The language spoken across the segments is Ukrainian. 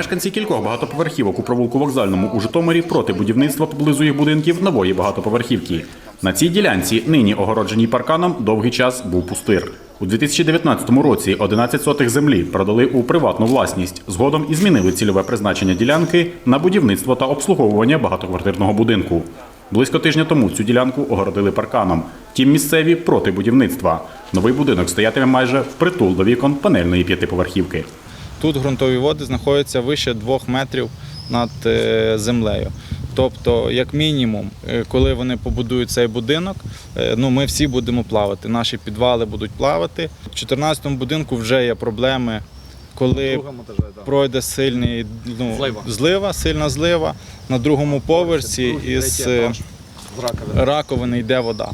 Мешканці кількох багатоповерхівок у провулку вокзальному у Житомирі проти будівництва поблизу їх будинків нової багатоповерхівки. На цій ділянці, нині огородженій парканом, довгий час був пустир. У 2019 році 11 сотих землі продали у приватну власність. Згодом і змінили цільове призначення ділянки на будівництво та обслуговування багатоквартирного будинку. Близько тижня тому цю ділянку огородили парканом. Тім місцеві проти будівництва. Новий будинок стоятиме майже впритул до вікон панельної п'ятиповерхівки. Тут ґрунтові води знаходяться вище двох метрів над е, землею. Тобто, як мінімум, е, коли вони побудують цей будинок, е, ну ми всі будемо плавати. Наші підвали будуть плавати. В 14-му будинку вже є проблеми, коли пройде сильний ну, злива. сильна злива. На другому поверсі із раковини йде вода.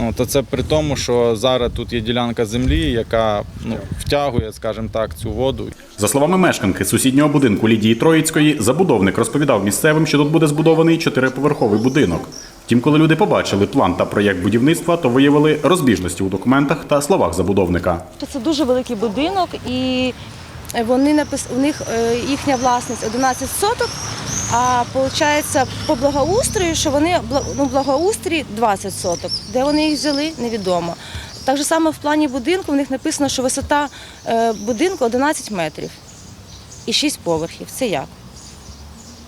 Ну, то це при тому, що зараз тут є ділянка землі, яка ну, втягує, скажімо так, цю воду. За словами мешканки сусіднього будинку Лідії Троїцької, забудовник розповідав місцевим, що тут буде збудований чотириповерховий будинок. Втім, коли люди побачили план та проєкт будівництва, то виявили розбіжності у документах та словах забудовника. Це дуже великий будинок, і вони напис... у них е, їхня власність 11 соток, а виходить по благоустрою, що вони ну, благоустрій 20 соток. Де вони їх взяли, невідомо. Так же само в плані будинку в них написано, що висота е, будинку 11 метрів і 6 поверхів. Це як?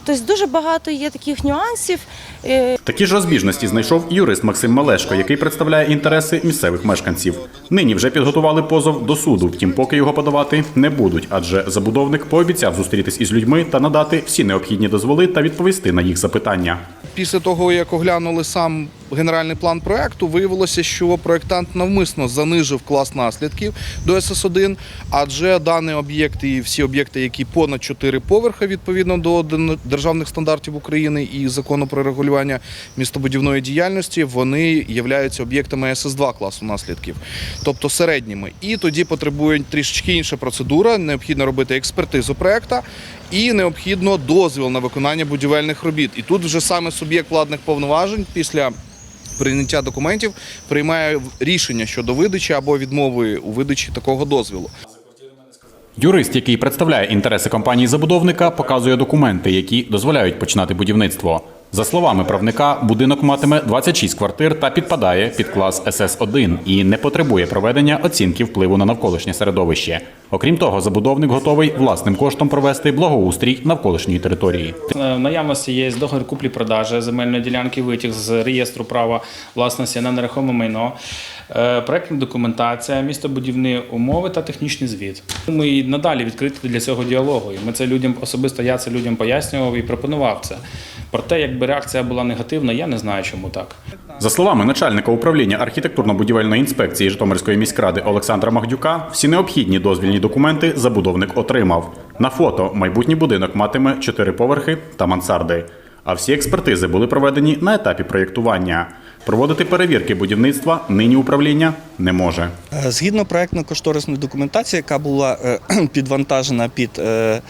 Тобто дуже багато є таких нюансів. Е, Такі ж розбіжності знайшов юрист Максим Малешко, який представляє інтереси місцевих мешканців. Нині вже підготували позов до суду, втім, поки його подавати не будуть, адже забудовник пообіцяв зустрітись із людьми та надати всі необхідні дозволи та відповісти на їх запитання. Після того, як оглянули сам генеральний план проекту, виявилося, що проектант навмисно занижив клас наслідків до СС1, адже даний об'єкт і всі об'єкти, які понад 4 поверхи відповідно до державних стандартів України і закону про регулювання містобудівної діяльності, вони являються об'єктами СС2 класу наслідків, тобто середніми. І тоді потребує трішечки інша процедура. Необхідно робити експертизу проекта і необхідно дозвіл на виконання будівельних робіт. І тут вже саме суб'єкт владних повноважень після прийняття документів приймає рішення щодо видачі або відмови у видачі такого дозволу. Юрист, який представляє інтереси компанії забудовника, показує документи, які дозволяють починати будівництво. За словами правника, будинок матиме 26 квартир та підпадає під клас СС1 і не потребує проведення оцінки впливу на навколишнє середовище. Окрім того, забудовник готовий власним коштом провести благоустрій навколишньої території. Е, наявності є договір куплі-продажі земельної ділянки, витяг з реєстру права власності на нерухоме майно, е, проектна документація, містобудівні умови та технічний звіт. Ми надалі відкриті для цього діалогу. Ми це людям особисто я це людям пояснював і пропонував це. Проте, якби реакція була негативна, я не знаю, чому так. За словами начальника управління архітектурно-будівельної інспекції Житомирської міськради Олександра Магдюка, всі необхідні дозвільні документи забудовник отримав. На фото майбутній будинок матиме чотири поверхи та мансарди. А всі експертизи були проведені на етапі проєктування. Проводити перевірки будівництва нині управління не може. Е, Згідно проектно-кошторисної документації, яка була е, підвантажена під е,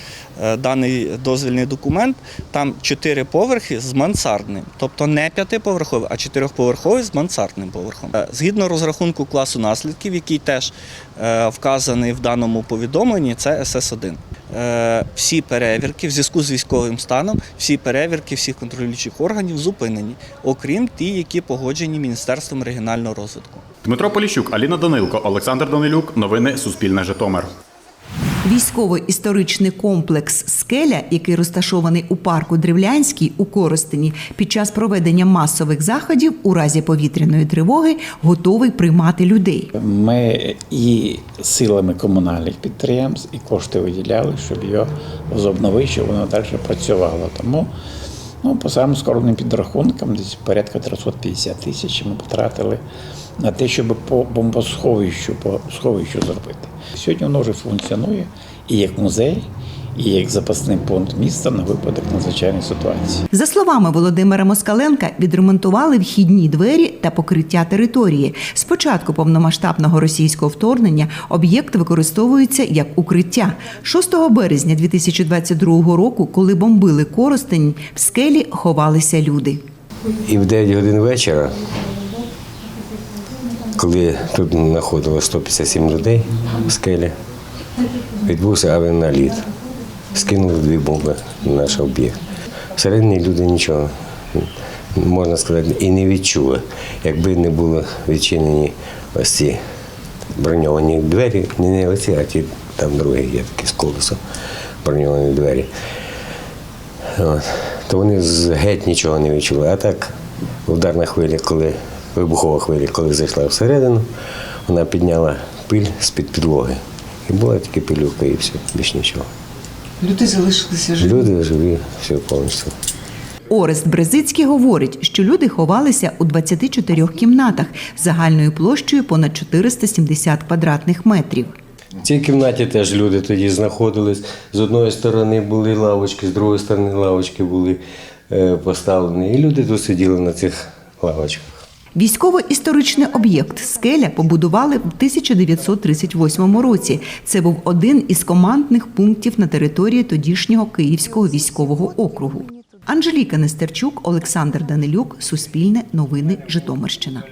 даний дозвільний документ, там чотири поверхи з мансардним, тобто не п'ятиповерховий, а чотирьохповерховий з мансардним поверхом. Згідно розрахунку класу наслідків, який теж вказаний в даному повідомленні, це СС1. Е, Всі перевірки в зв'язку з військовим станом, всі перевірки всіх контролюючих органів зупинені, окрім ті, які погоджені Міністерством регіонального розвитку. Дмитро Поліщук, Аліна Данилко, Олександр Данилюк. Новини Суспільне Житомир. Військово-історичний комплекс Скеля, який розташований у парку Древлянський у Коростені, під час проведення масових заходів у разі повітряної тривоги готовий приймати людей. Ми і силами комунальних підприємств, і кошти виділяли, щоб його возобновити, щоб воно далі працювало. Тому ну, по самим скромним підрахункам, десь порядка 350 тисяч ми потратили на те, щоб по бомбосховищу, по сховищу зробити. Сьогодні воно вже функціонує і як музей, і як запасний пункт міста на випадок надзвичайної ситуації. За словами Володимира Москаленка, відремонтували вхідні двері та покриття території. З початку повномасштабного російського вторгнення об'єкт використовується як укриття. 6 березня 2022 року, коли бомбили Коростень, в скелі ховалися люди. І в 9 годин вечора, коли тут знаходило 157 людей в скелі, відбувся авіаналіт. скинули дві бомби на наш об'єкт. Всередині люди нічого, можна сказати, і не відчули, якби не були відчинені ось ці броньовані двері, не, оці, а ті там другі є такі з колесом броньовані двері. От. То вони геть нічого не відчули. А так, ударна хвиля, коли вибухова хвиля, коли зайшла всередину, вона підняла пиль з-під підлоги. І була тільки пилюка і все, більш нічого. Люди залишилися живі. Люди живі, все повністю. Орест Брезицький говорить, що люди ховалися у 24 кімнатах загальною площею понад 470 квадратних метрів. В цій кімнаті теж люди тоді знаходились. З одної сторони були лавочки, з другої сторони лавочки були е, поставлені. І люди тут сиділи на цих лавочках. Військово-історичний об'єкт Скеля побудували в 1938 році. Це був один із командних пунктів на території тодішнього Київського військового округу. Анжеліка Нестерчук, Олександр Данилюк, Суспільне новини, Житомирщина.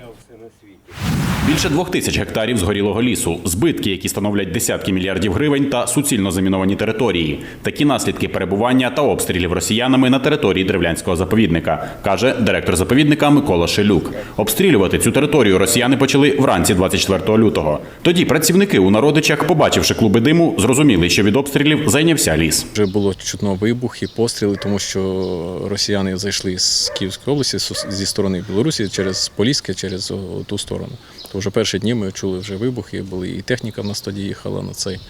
Більше двох тисяч гектарів згорілого лісу, збитки, які становлять десятки мільярдів гривень, та суцільно заміновані території. Такі наслідки перебування та обстрілів росіянами на території древлянського заповідника, каже директор заповідника Микола Шелюк. Обстрілювати цю територію росіяни почали вранці 24 лютого. Тоді працівники у народичах, побачивши клуби диму, зрозуміли, що від обстрілів зайнявся ліс. Вже було чутно вибухи, постріли, тому що росіяни зайшли з Київської області зі сторони Білорусі через Поліське, через ту сторону. То вже перші дні ми чули вже вибухи, були і техніка в нас їхала на цей.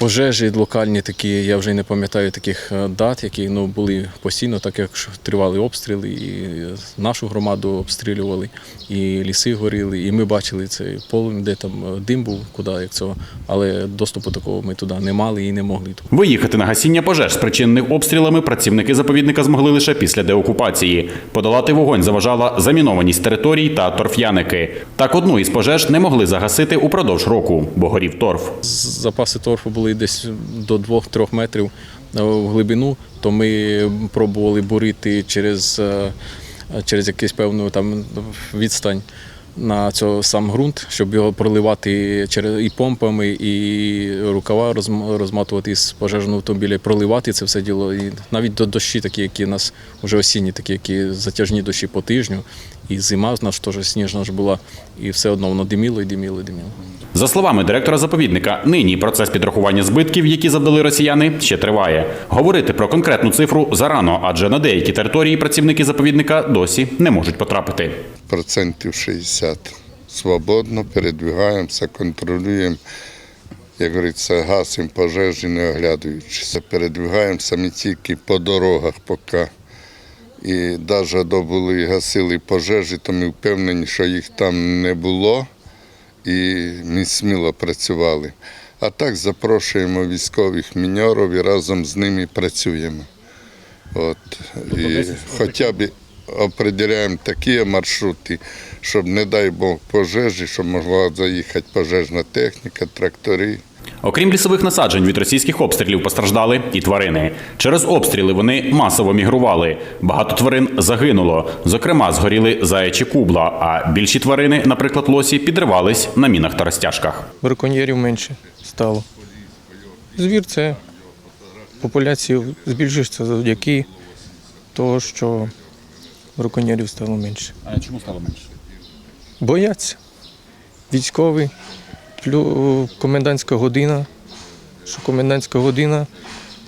Пожежі локальні такі, я вже не пам'ятаю таких е, дат, які ну, були постійно, так як тривали обстріли, і нашу громаду обстрілювали, і ліси горіли, і ми бачили цей полем, де там е, дим був, куди як цього. Але доступу такого ми туди не мали і не могли. Виїхати на гасіння пожеж, спричинених обстрілами, працівники заповідника змогли лише після деокупації. Подолати вогонь заважала замінованість територій та торф'яники. Так одну із пожеж не могли загасити упродовж року, бо горів торф. запаси торфу були десь до 2-3 метрів е, в глибину, то ми пробували бурити через, е, через якусь певну там відстань на цього сам ґрунт, щоб його проливати через і помпами, і рукава розм- розматувати з пожежного автомобіля, проливати це все діло. І навіть до дощі, такі, які у нас вже осінні, такі, які затяжні дощі по тижню, і зима в нас теж сніжна ж була, і все одно воно диміло і диміло, і диміло. За словами директора заповідника, нині процес підрахування збитків, які завдали росіяни, ще триває. Говорити про конкретну цифру зарано, адже на деякі території працівники заповідника досі не можуть потрапити. процентів 60. Свободно передвигаємося, контролюємо, як говориться, гасимо пожежі, не оглядуючись. Передвигаємося ми тільки по дорогах поки. І навіть добули, гасили пожежі, то ми впевнені, що їх там не було, і ми сміло працювали. А так запрошуємо військових міньорів і разом з ними працюємо. От, і хоча б определяємо такі маршрути, щоб, не дай Бог, пожежі, щоб могла заїхати пожежна техніка, трактори. Окрім лісових насаджень від російських обстрілів постраждали і тварини. Через обстріли вони масово мігрували. Багато тварин загинуло. Зокрема, згоріли заячі кубла, а більші тварини, наприклад, лосі, підривались на мінах та розтяжках. браконьєрів менше стало. Звір це популяція збільшується завдяки того, що браконьєрів стало менше. А чому стало менше? Бояться. Військовий, плю- комендантська година, що комендантська година.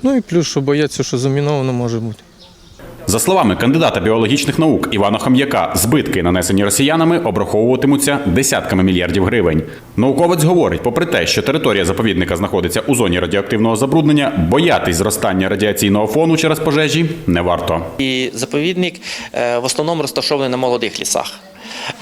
Ну і плюс, що бояться, що заміновано може бути. За словами кандидата біологічних наук Івана Хам'яка, збитки, нанесені росіянами, обраховуватимуться десятками мільярдів гривень. Науковець говорить, попри те, що територія заповідника знаходиться у зоні радіоактивного забруднення, боятись зростання радіаційного фону через пожежі не варто. І заповідник е, в основному розташований на молодих лісах.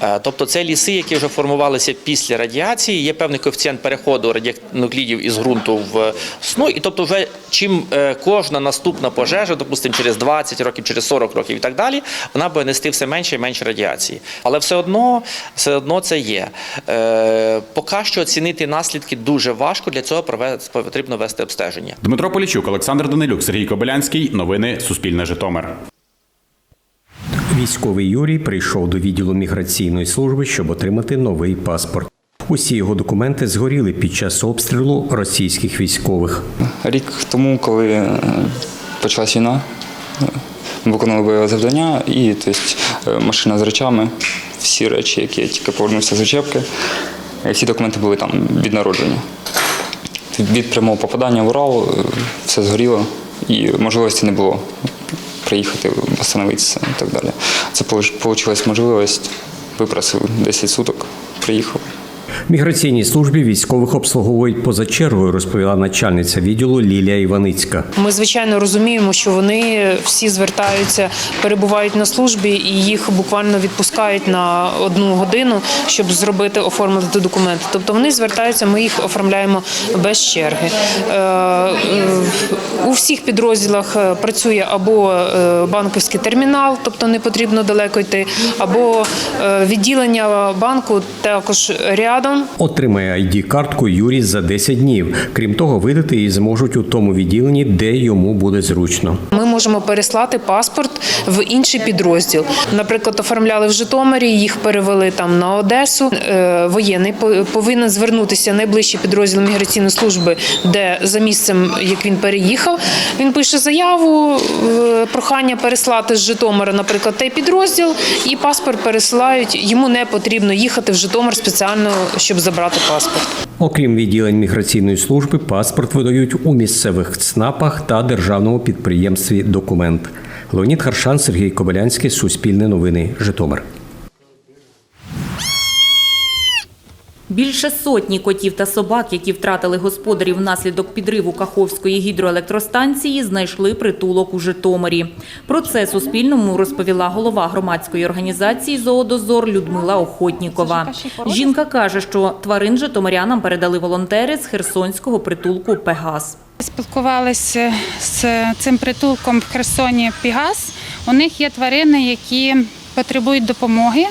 Е, Тобто це ліси, які вже формувалися після радіації, є певний коефіцієнт переходу радіонуклідів із ґрунту в сну. І тобто, вже чим е, кожна наступна пожежа, допустимо, через 20 років, через 40 років і так далі, вона буде нести все менше і менше радіації. Але все одно, все одно це є. Е, Поки що оцінити наслідки дуже важко. Для цього потрібно вести обстеження. Дмитро Полічук, Олександр Данилюк, Сергій Кобилянський. Новини Суспільне Житомир. Військовий Юрій прийшов до відділу міграційної служби, щоб отримати новий паспорт. Усі його документи згоріли під час обстрілу російських військових. Рік тому, коли е, почалась війна, е, виконали бойове завдання і тобто, е, машина з речами, всі речі, які я тільки повернувся з учебки, всі документи були там від народження. Від прямого попадання в Урал все згоріло і можливості не було приїхати, встановитися і так далі. Це вийшла можливість, випросив 10 суток, приїхав. Міграційній службі військових обслуговують поза чергою, розповіла начальниця відділу Лілія Іваницька. Ми звичайно розуміємо, що вони всі звертаються, перебувають на службі і їх буквально відпускають на одну годину, щоб зробити оформити документи. Тобто вони звертаються, ми їх оформляємо без черги. Е, У всіх підрозділах е, працює або е, банківський термінал, тобто не потрібно далеко йти, або відділення банку також рядом. Отримає id картку Юрій за 10 днів. Крім того, видати її зможуть у тому відділенні, де йому буде зручно. Ми можемо переслати паспорт в інший підрозділ. Наприклад, оформляли в Житомирі, їх перевели там на Одесу. Е, Воєнний по- повинен звернутися найближчий підрозділ міграційної служби, де за місцем, як він переїхав. Він пише заяву, е, прохання переслати з Житомира, наприклад, той підрозділ, і паспорт пересилають. Йому не потрібно їхати в Житомир спеціально, щоб забрати паспорт. Окрім відділень міграційної служби, паспорт видають у місцевих ЦНАПах та державному підприємстві Документ. Леонід Харшан, Сергій Кобилянський, Суспільне новини, Житомир. Більше сотні котів та собак, які втратили господарів внаслідок підриву Каховської гідроелектростанції, знайшли притулок у Житомирі. Про це Суспільному розповіла голова громадської організації «Зоодозор» Людмила Охотнікова. Жінка каже, що тварин житомирянам передали волонтери з херсонського притулку «Пегас». Спілкувалися з цим притулком в Херсоні Пігас. У них є тварини, які потребують допомоги,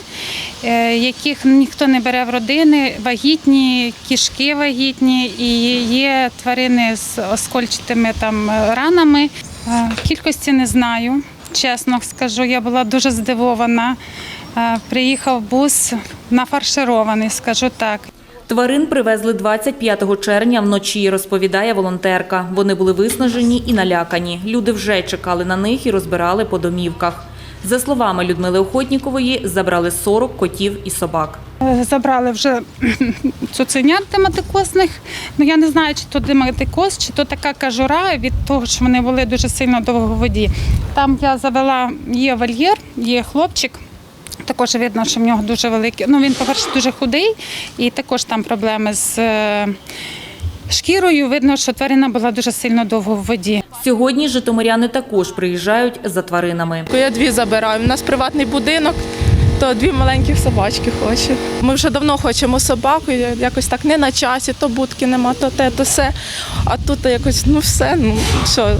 е, яких ніхто не бере в родини, вагітні, кішки вагітні, і є тварини з оскольчатими там ранами. Е, Кількості не знаю, чесно скажу. Я була дуже здивована. Е, Приїхав бус нафарширований, скажу так. Тварин привезли 25 червня вночі, розповідає волонтерка. Вони були виснажені і налякані. Люди вже чекали на них і розбирали по домівках. За словами Людмили Охотнікової, забрали 40 котів і собак. Е, Забрали вже цуценят дематикосних. Ну я не знаю, чи то дематикоз, чи то така кажура від того, що вони були дуже сильно довго в воді. Там я завела є вольєр, є хлопчик. Також видно, що в нього дуже великий. Ну він, по-перше, дуже худий, і також там проблеми з е, шкірою. Видно, що тварина була дуже сильно довго в воді. Сьогодні житомиряни також приїжджають за тваринами. Я дві забираю. У нас приватний будинок, то дві маленьких собачки хочу. Ми вже давно хочемо собаку, якось так не на часі, то будки нема, то те, то все. А тут якось ну все, ну що,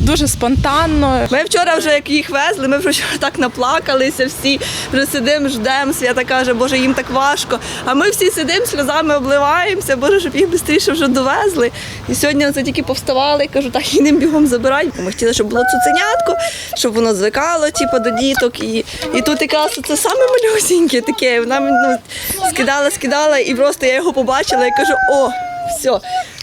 дуже спонтанно. Ми вчора вже як їх везли, ми вже вчора так наплакалися всі, вже сидимо, ждемо. Свята каже, Боже, їм так важко. А ми всі сидимо, сльозами обливаємося, Боже, щоб їх швидше вже довезли. І сьогодні це тільки повставали, кажу, так їдемо бігом забирай. Ми хотіли, щоб було цуценятко, щоб воно звикало типу, до діток. І, і тут якраз це саме малюсіньке таке. Вона ну, скидала, скидала, і просто я його побачила і кажу, о, все.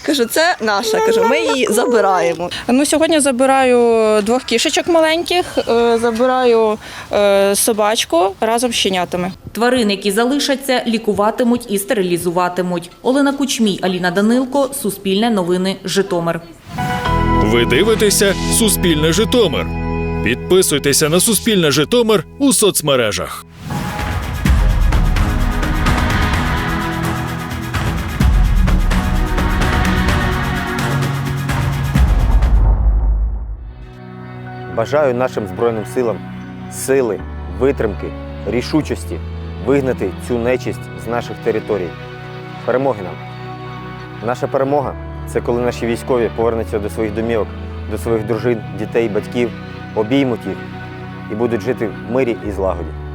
Кажу, це наша. Кажу, ми її забираємо. Ну, сьогодні забираю двох кішечок маленьких, е, забираю е, собачку разом з щенятами. Тварин, які залишаться, лікуватимуть і стерилізуватимуть. Олена Кучмій, Аліна Данилко, Суспільне новини, Житомир. Ви дивитеся Суспільне Житомир. Підписуйтеся на Суспільне Житомир у соцмережах. Бажаю нашим Збройним силам сили, витримки, рішучості вигнати цю нечисть з наших територій. Перемоги нам! Наша перемога це коли наші військові повернуться до своїх домівок, до своїх дружин, дітей, батьків, обіймуть їх і будуть жити в мирі і злагоді.